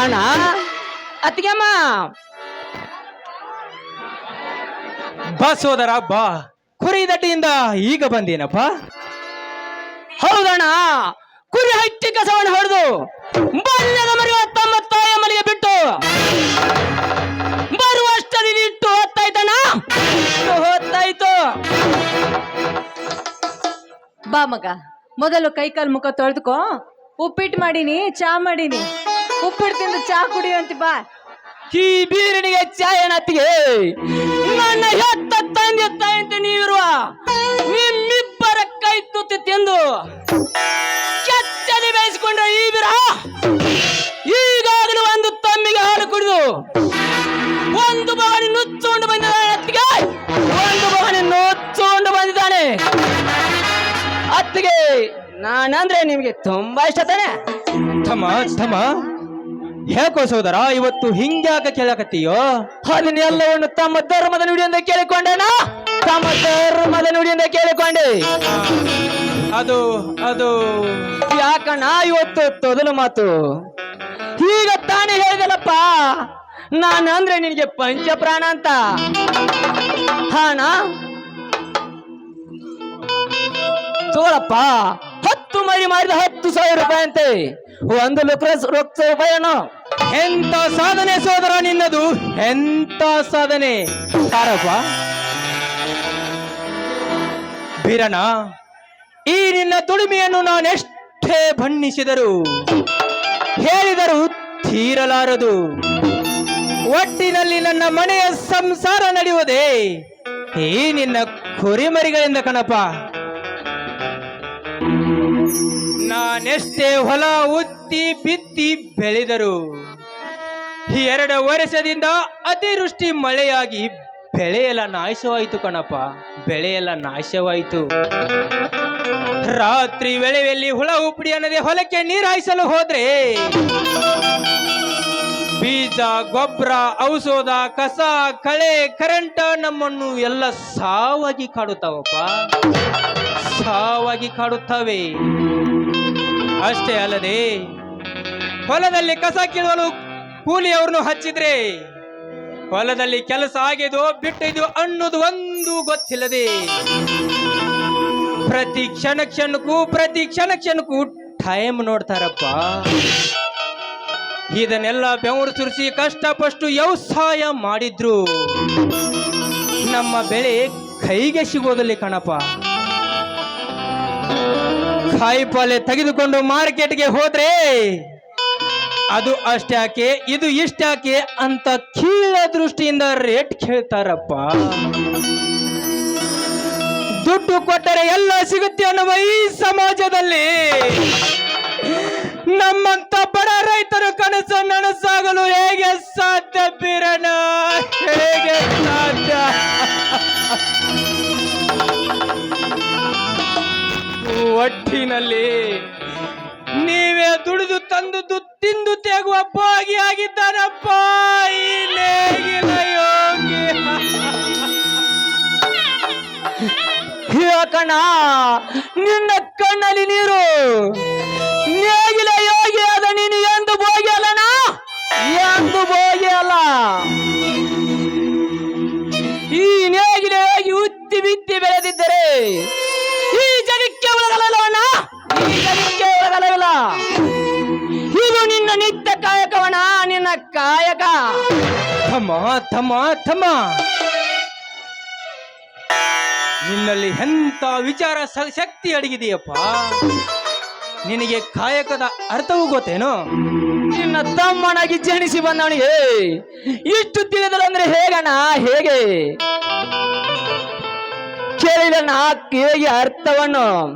ಹಣ ಅತ್ತಿಗೆಮ್ಮ? ಬಾ ಸೋದರ ಬಾ. ಕುರಿ ದಟ್ಟಿಯಿಂದ ಈಗ ಬಂದೇನಪ್ಪ? ಹೌದಣ್ಣ? ಕುರಿ ಹಟ್ಟಿ ಕಸವನ್ನು ಹೊಡೆದು ಬಾಲ್ಯದ ಮರಿ ತಮ್ಮ ತಾಯಿಯ ಮನೆಗೆ ಬಿಟ್ಟು ಬರುವಷ್ಟರಲ್ಲಿ ಇಟ್ಟು ಹೊತ್ತಾಯ್ತಣ್ಣ? ಇಟ್ಟು ಹೊತ್ತಾಯ್ತು. ಬಾ ಮಗ ಮೊದಲು ಕೈಕಾಲು ಮುಖ ತೊಳೆದುಕೋ. ಉಪ್ಪಿಟ್ಟು ಮಾಡೀನಿ ಚಾ ಮಾಡೀನಿ. ಉಪ್ಪಿಟ್ಟು ತಿಂದು ಚಾ ಕುಡಿಯುವಂತಿ ಬಾ. ಈ ಬೀರನಿಗೆ ಚಾಯನತ್ತಿಗೆ ನನ್ನ ಹೆತ್ತ ತಂದೆ ತಾಯಂತೆ ನೀವಿರುವ ನಿಮ್ಮಿಬ್ಬರ ಕೈ ತುತ್ತಿ ತಿಂದು ಕೆಚ್ಚಲಿ ಬೇಯಿಸಿಕೊಂಡ್ರೆ ಈ ಬೀರ ಈಗಾಗಲೂ ಒಂದು ತಮ್ಮಿಗೆ ಹಾಲು ಕುಡಿದು ಒಂದು ಬಾರಿ ನುಚ್ಚುಕೊಂಡು ಬಂದಿದ್ದಾನೆ ಅತ್ತಿಗೆ. ಒಂದು ಬಾರಿ ನುಚ್ಚುಕೊಂಡು ಬಂದಿದ್ದಾನೆ. ಅತ್ತಿಗೆ ನಾನಂದ್ರೆ ನಿಮಗೆ ತುಂಬಾ ಇಷ್ಟ ತಾನೆ. ಥಮ ಥಮ ಯಾಕೋ ಸೋದರ, ಇವತ್ತು ಹಿಂಗ್ಯಾಕ ಕೇಳಕತ್ತೀಯೋ? ಅದನ್ನೆಲ್ಲವನ್ನು ತಮ್ಮ ಧರ್ಮದ ನುಡಿಯಿಂದ ಕೇಳಿಕೊಂಡೇನ? ತಮ್ಮ ಧರ್ಮದ ನುಡಿಯಿಂದ ಕೇಳಿಕೊಂಡೆ. ಅದು ಅದು ಯಾಕಣ್ಣ ಇವತ್ತು ತೊದಲು ಮಾತು? ಈಗ ತಾನೇ ಹೇಳಿದಲ್ಲಪ್ಪ ನಾನು ಅಂದ್ರೆ ನಿನಗೆ ಪಂಚಪ್ರಾಣ ಅಂತ. ಹಾಣ ತೋಳಪ್ಪ, ಹತ್ತು ಮರಿ ಮಾಡಿದ ಹತ್ತು ಸಾವಿರ ರೂಪಾಯಿ ಅಂತೆ ಒಂದು ಲಕ್ಷ ಲಕ್ಷ ರೂಪಾಯಿಯನ್ನು ಎಂತ ಸಾಧನೆ ಸೋದರ ನಿನ್ನದು? ಎಂತ ಸಾಧನೆ? ಸಾರಪ್ಪ ಬಿರಣ ಈ ನಿನ್ನ ದುಡಿಮೆಯನ್ನು ನಾನೆಷ್ಟೇ ಬಣ್ಣಿಸಿದರು ಹೇಳಿದರು ತೀರಲಾರದು. ಒಟ್ಟಿನಲ್ಲಿ ನನ್ನ ಮನೆಯ ಸಂಸಾರ ನಡೆಯುವುದೇ ಈ ನಿನ್ನ ಕುರಿಮರಿಗಳಿಂದ ಕಣಪ್ಪ. ನಾನೆಷ್ಟೇ ಹೊಲ ಉತ್ತಿ ಬಿತ್ತಿ ಬೆಳೆದರು. ಎರಡು ವರ್ಷದಿಂದ ಅತಿವೃಷ್ಟಿ ಮಳೆಯಾಗಿ ಬೆಳೆಯೆಲ್ಲ ನಾಶವಾಯಿತು ಕಣಪ್ಪ, ಬೆಳೆಯೆಲ್ಲ ನಾಶವಾಯಿತು. ರಾತ್ರಿ ವೇಳೆಯಲ್ಲಿ ಹುಳ ಉಪ್ಪಡಿ ಅನ್ನದೆ ಹೊಲಕ್ಕೆ ನೀರು ಹಾಯಿಸಲು ಹೋದ್ರೆ ಬೀಜ, ಗೊಬ್ಬರ, ಔಷಧ, ಕಸ, ಕಳೆ, ಕರೆಂಟ್ ನಮ್ಮನ್ನು ಎಲ್ಲ ಸಾವಾಗಿ ಕಾಡುತ್ತಾವಪ್ಪ. ಸಾವಾಗಿ ಕಾಡುತ್ತವೆ. ಅಷ್ಟೇ ಅಲ್ಲದೆ ಹೊಲದಲ್ಲಿ ಕಸ ಕೀಳಲು ಕೂಲಿಯವ್ರನ್ನು ಹಚ್ಚಿದ್ರೆ ಹೊಲದಲ್ಲಿ ಕೆಲಸ ಆಗಿದೋ ಬಿಟ್ಟಿದೋ ಅನ್ನೋದು ಒಂದು ಗೊತ್ತಿಲ್ಲದೆ ಪ್ರತಿ ಕ್ಷಣ ಕ್ಷಣಕ್ಕೂ ಪ್ರತಿ ಕ್ಷಣ ಕ್ಷಣಕ್ಕೂ ಟೈಮ್ ನೋಡ್ತಾರಪ್ಪ. ಇದನ್ನೆಲ್ಲ ಬೆವರು ಸುರಿಸಿ ಕಷ್ಟಪಟ್ಟು ವ್ಯವಸಾಯ ಮಾಡಿದ್ರು. ನಮ್ಮ ಬೆಳೆ ಕೈಗೆ ಸಿಗೋದಲ್ಲಿ ಕಣಪ್ಪ. ಕಾಯಿಪಲ್ಲೆ ತೆಗೆದುಕೊಂಡು ಮಾರ್ಕೆಟ್ಗೆ ಹೋದ್ರೆ ಅದು ಅಷ್ಟ್ಯಾಕೆ ಇದು ಇಷ್ಟ್ಯಾಕೆ ಅಂತ ಕೀಳ ದೃಷ್ಟಿಯಿಂದ ರೇಟ್ ಕೇಳ್ತಾರಪ್ಪ. ದುಡ್ಡು ಕೊಟ್ಟರೆ ಎಲ್ಲ ಸಿಗುತ್ತೆ ಅನ್ನುವ ಈ ಸಮಾಜದಲ್ಲಿ. ನಮ್ಮಂತ ಬಡ ರೈತರು ಕನಸು ನನಸಾಗಲು ಹೇಗೆ ಸಾಧ್ಯ ಬಿರಣ ಹೇಗೆ ಸಾಧ್ಯ? ಒಟ್ಟಿನಲ್ಲಿ ನೀವೇ ದುಡಿದು ತಂದುದು, ತಿಂದು ತೆಗುವ ಭಾಗಿ ಆಗಿದ್ದಾರಪ್ಪ. ಈ ಯಾಕಣ್ಣ ನಿನ್ನ ಕಣ್ಣಲ್ಲಿ ನೀರು. ನೇಗಿಲ ಯೋಗಿ ಅದ ನೀನು ಎಂದು ಭೋಗಿ ಎಂದು ಭೋಗಿ ಈ ನೇಗಿಲ ಯೋಗಿ ಉತ್ತಿ ಬಿತ್ತಿ ಬೆಳೆದಿದ್ದರೆ ಥಮ್ಮ ಥಮ್ಮ ನಿನ್ನಲ್ಲಿ ಎಂತ ವಿಚಾರ ಶಕ್ತಿ ಅಡಗಿದೆಯಪ್ಪ? ನಿನಗೆ ಕಾಯಕದ ಅರ್ಥವೂ ಗೊತ್ತೇನು? ನಿನ್ನ ತಮ್ಮನಾಗಿ ಜನಿಸಿ ಬಂದವನಿಗೆ ಇಷ್ಟು ತಿಳಿದಳು ಅಂದ್ರೆ ಹೇಗಣ ಹೇಗೆ? ಕೇಳಿದಣ್ಣ ಹೇಗೆ ಅರ್ಥವನ್ನು.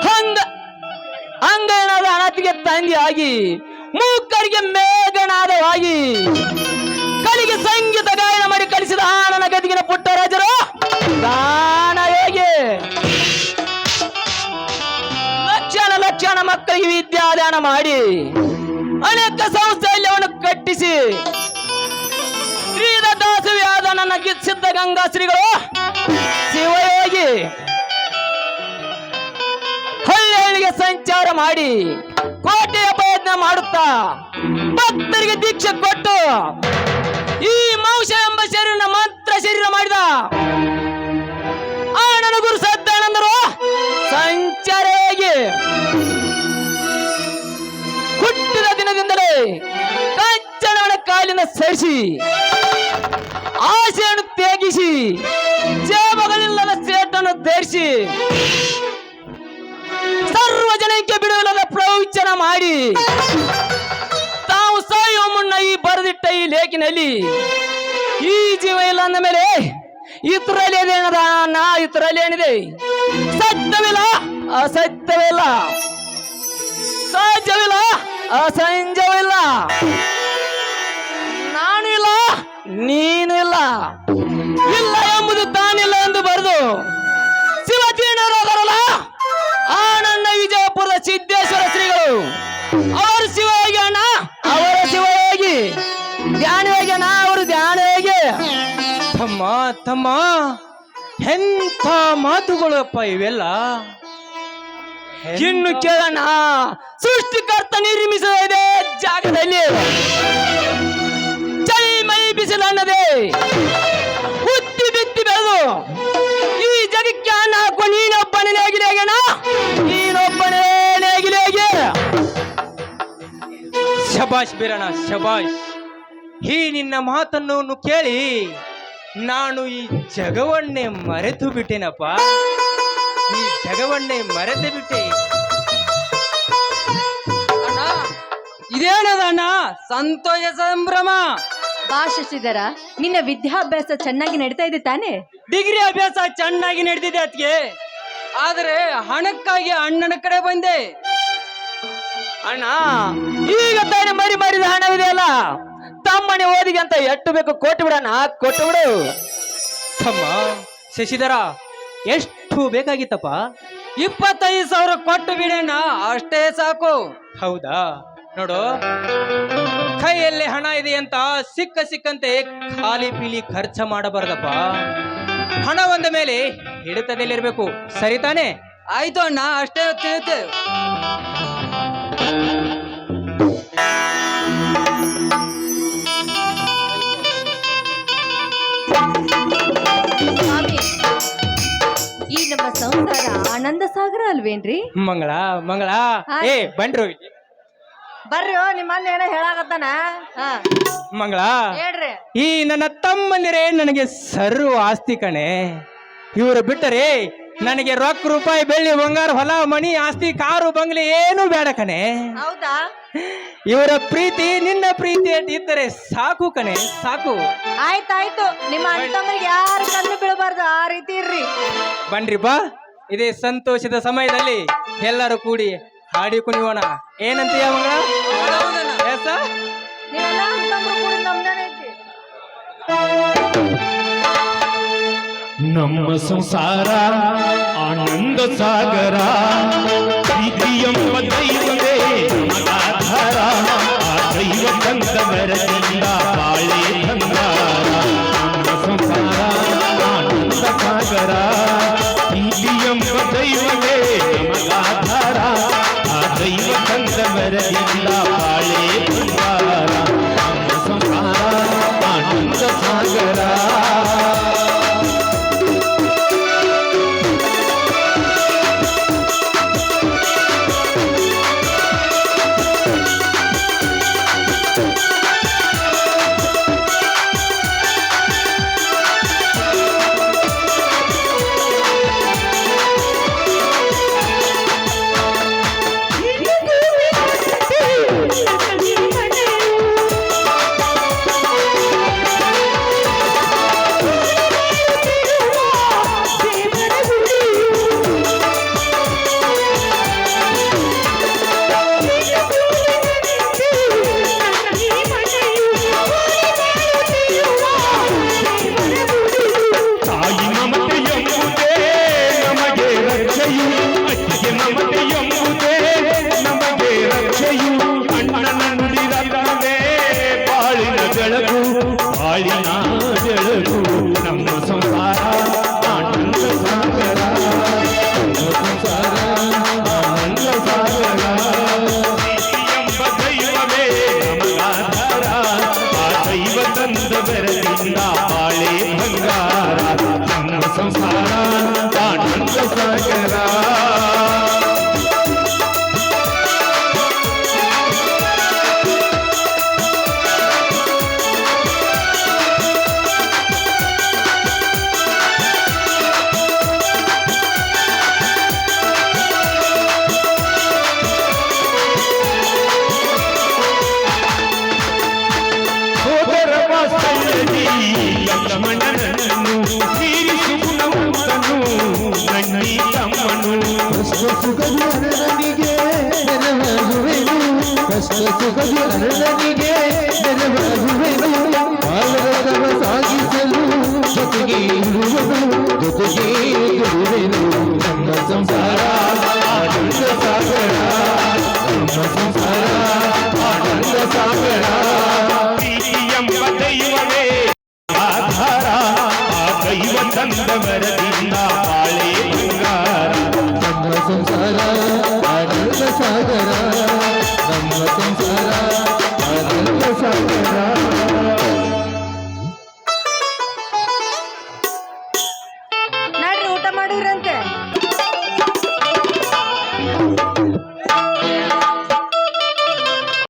ಹಂಗ ಹಂಗಣದ ಅಣತಿಗೆ ತಂದಿಯಾಗಿ ಮೂಕರಿಗೆ ಮೇಘನಾದವಾಗಿ. ಕಲಿಗೆ ಸಂಗೀತ ಗಾಯನ ಮಾಡಿ ಕಲಿಸಿದ ಆನನ ಗದಿಗಿನ ಪುಟ್ಟರಾಜರು ದಾನ ಹೇಗೆ? ಲಕ್ಷಣ ಲಕ್ಷಣ ಮಕ್ಕಳಿಗೆ ವಿದ್ಯಾದಾನ ಮಾಡಿ ಅನೇಕ ಸಂಸ್ಥೆಯಲ್ಲವನ್ನು ಕಟ್ಟಿಸಿ ಶ್ರೀದ ದಾಸವಿಯಾದ ನನ್ನ ಸಿದ್ಧ ಗಂಗಾ ಶ್ರೀಗಳು ಶಿವಯೋಗಿ ಹಳ್ಳಿ ಹಳ್ಳಿಗೆ ಸಂಚಾರ ಮಾಡಿ ಕೋಟೆಯ ಪ್ರಯತ್ನ ಮಾಡುತ್ತಾ? ಭಕ್ತರಿಗೆ ದೀಕ್ಷೆ ಕೊಟ್ಟು ಈ ಮಾಂಸ ಎಂಬ ಶರೀರ ಮಾತ್ರ ಶರೀರ ಮಾಡಿದ. ಆನನ ಗುರು ಸದ್ದಾನಂದರು ಸಂಚಾರೇಗಿ ಹುಟ್ಟಿದ ದಿನದಿಂದಲೇ ಕಂಚನವನ ಕಾಲಿನ ಸರಿಸಿ, ಆಸೆಯನ್ನು ತ್ಯಾಗಿಸಿ ಸೇವಗಳಿಲ್ಲದ ಸೇಟನ್ನು ಧರಿಸಿ, ಸರ್ವ ಜನಕ್ಕೆ ಮಾಡಿ. ತಾವು ಸಾಯುವ ಮುನ್ನ ಈ ಬರೆದಿಟ್ಟ ಈ ಲೇಖಿನಲ್ಲಿ, ಈ ಜೀವ ಇಲ್ಲ ಅಂದ ಮೇಲೆ ಇತರಲ್ಲಿ ಏನೇನದ? ನಾ ಇತರಲ್ಲಿ ಏನಿದೆ? ಸತ್ಯವಿಲ್ಲ, ಅಸತ್ಯವಿಲ್ಲ. ಸಹಜವಿಲ್ಲ ಅಸಂಜವಿಲ್ಲ ನಾನು ಇಲ್ಲ ನೀನು ಇಲ್ಲ ಇಲ್ಲ ಎಂಬುದು ತಾನಿಲ್ಲ ಎಂದು ಬರೆದು ಸಿದ್ದೇಶ್ವರ ಶ್ರೀಗಳು. ಅವರ ಶಿವಯೋಗಿ ಅಣ್ಣ, ಅವರ ಶಿವಯೋಗಿ. ಧ್ಯಾನಯೋಗಿ ಅಣ್ಣ, ಅವರು ಧ್ಯಾನಯೋಗಿ. ತಮ್ಮ ತಮ್ಮ, ಎಂಥ ಮಾತುಗಳಪ್ಪ ಇವೆಲ್ಲ. ಇನ್ನು ಕೇಳೋಣ ಸೃಷ್ಟಿಕರ್ತ ನಿರ್ಮಿಸದೇ ಜಾಗದಲ್ಲಿ. ಚಳಿ ಮೈ ಬಿಸಿಲನ್ನದೆ ಹುತ್ತಿ ಬಿತ್ತಿ ಬೆಳೆದು ಈ ಜಗಕ್ಕೆ ಅನ್ನ ಹಾಕುವ ನೀನೊಬ್ಬನೇ ಶಬಾಷ್ ಬೀರಣ್ಣ ಶಬಾಷ್. ಈ ನಿನ್ನ ಮಾತನ್ನು ಕೇಳಿ ನಾನು ಈ ಜಗವನ್ನೇ ಮರೆತು ಬಿಟ್ಟೆನಪ್ಪ ಈ ಜಗವನ್ನೇ ಮರೆತು ಬಿಟ್ಟೆ ಅಣ್ಣ ಇದೇನದ ಅಣ್ಣ ಸಂತೋಷ ಸಂಭ್ರಮ. ಬಾ ಶಶಿಧರ ನಿನ್ನ ವಿದ್ಯಾಭ್ಯಾಸ ಚೆನ್ನಾಗಿ ನಡೀತಾ ಇದೆ ತಾನೆ? ಡಿಗ್ರಿ ಅಭ್ಯಾಸ ಚೆನ್ನಾಗಿ ನಡೆದಿದೆ ಅದಕ್ಕೆ ಆದರೆ ಹಣಕ್ಕಾಗಿ ಅಣ್ಣನ ಕಡೆ ಬಂದೆ. ಅಣ್ಣ ಈಗ ತಾನೇ ಮರಿ ಮರಿದ ಹಣವಿದೆಯಲ್ಲ ತಮ್ಮನೆ ಓದಿಗೆ ಅಂತ ಎಟ್ಟು ಬೇಕು ಕೊಟ್ಟು ಬಿಡಣ್ಣ ಕೊಟ್ಟು ಬಿಡು. ತಮ್ಮ ಶಶಿಧರ ಎಷ್ಟು ಬೇಕಾಗಿತ್ತಪ್ಪ? ಇಪ್ಪತ್ತೈದು ಸಾವಿರ ಕೊಟ್ಟು ಬಿಡಣ್ಣ ಅಷ್ಟೇ ಸಾಕು. ಹೌದಾ? ನೋಡು ಕೈಯಲ್ಲಿ ಹಣ ಇದೆ ಅಂತ ಸಿಕ್ಕ ಸಿಕ್ಕಂತೆ ಖಾಲಿ ಪೀಲಿ ಖರ್ಚು ಮಾಡಬಾರ್ದಪ್ಪ. ಹಣ ಒಂದ ಮೇಲೆ ಹಿಡಿತದಲ್ಲಿರ್ಬೇಕು. ಸರಿ ತಾನೇ? ಆಯ್ತು ಅಣ್ಣ ಅಷ್ಟೇ ಈ ನಮ್ಮ ಸಂಸಾರ ಆನಂದ ಸಾಗರ ಅಲ್ವೇನ್ರಿ? ಮಂಗಳ ಮಂಗಳ. ಏ ಬಂಡ್ರು. ಬರ್ರಿ ನಿಮ್ಮ ಅಣ್ಣ ಏನೋ ಹೇಳಾಕತ್ತಾನ? ಹಾ. ಮಂಗಳ ಹೇಳ್ರಿ. ಈ ನನ್ನ ತಮ್ಮಂದಿರೇ ನನಗೆ ಸರ್ವ ಆಸ್ತಿ ಕಣೆ. ಇವರು ಬಿಟ್ಟರೆ ನನಗೆ ರೊಕ್ಕ ರೂಪಾಯಿ ಬೆಳ್ಳಿ ಬಂಗಾರ ಹೊಲ ಮನಿ ಆಸ್ತಿ ಕಾರು ಬಂಗ್ಲೆ ಏನು ಬೇಡ ಕಣೆ. ಹೌದಾ? ಇವರ ಪ್ರೀತಿ ನಿನ್ನ ಪ್ರೀತಿ ಇದ್ದರೆ ಸಾಕು ಕಣೆ ಸಾಕು. ಆಯ್ತಾಯ್ತು ನಿಮ್ಮ ಅಣ್ಣತಮ್ಮರಿಗೆ ಯಾರು ಕಣ್ಣು ಬೀಳಬಾರ್ದು ಆ ರೀತಿ ಇರ್ರಿ. ಬನ್ರಿ ಬಾ. ಇದೇ ಸಂತೋಷದ ಸಮಯದಲ್ಲಿ ಎಲ್ಲರೂ ಕೂಡಿ ಹಾಡಿ ಕುಣಿಯೋಣ. ಏನಂತೀಯ ಮಂಗಳ? ನೀವೆಲ್ಲ ಅಣ್ಣ ತಮ್ಮರು ಕೂಡಿ ನಮ್ದೇನೆ ಐತಿ. ನಮ್ಮ ಸಂಸಾರ ಆನಂದ ಸಾಗರ ಪ್ರೀತಿಯೆಂಬ ದೈವವೇ ನಮಗಾಧಾರ ಆ ದೈವ ತಂದ ಮೆರದಿಂದ ಬಾಳೆ ಬಂಗಾರ ನಮ್ಮ ಸಂಸಾರ ಆನಂದ ಸಾಗರ ಬಂದ ಬೆರಳಿಂದ ಬಾಳೆ ಬಂಗಾರ ನಮ್ಮ ಸಂಸಾರ सुख दिल लगी गे मेरे बाबू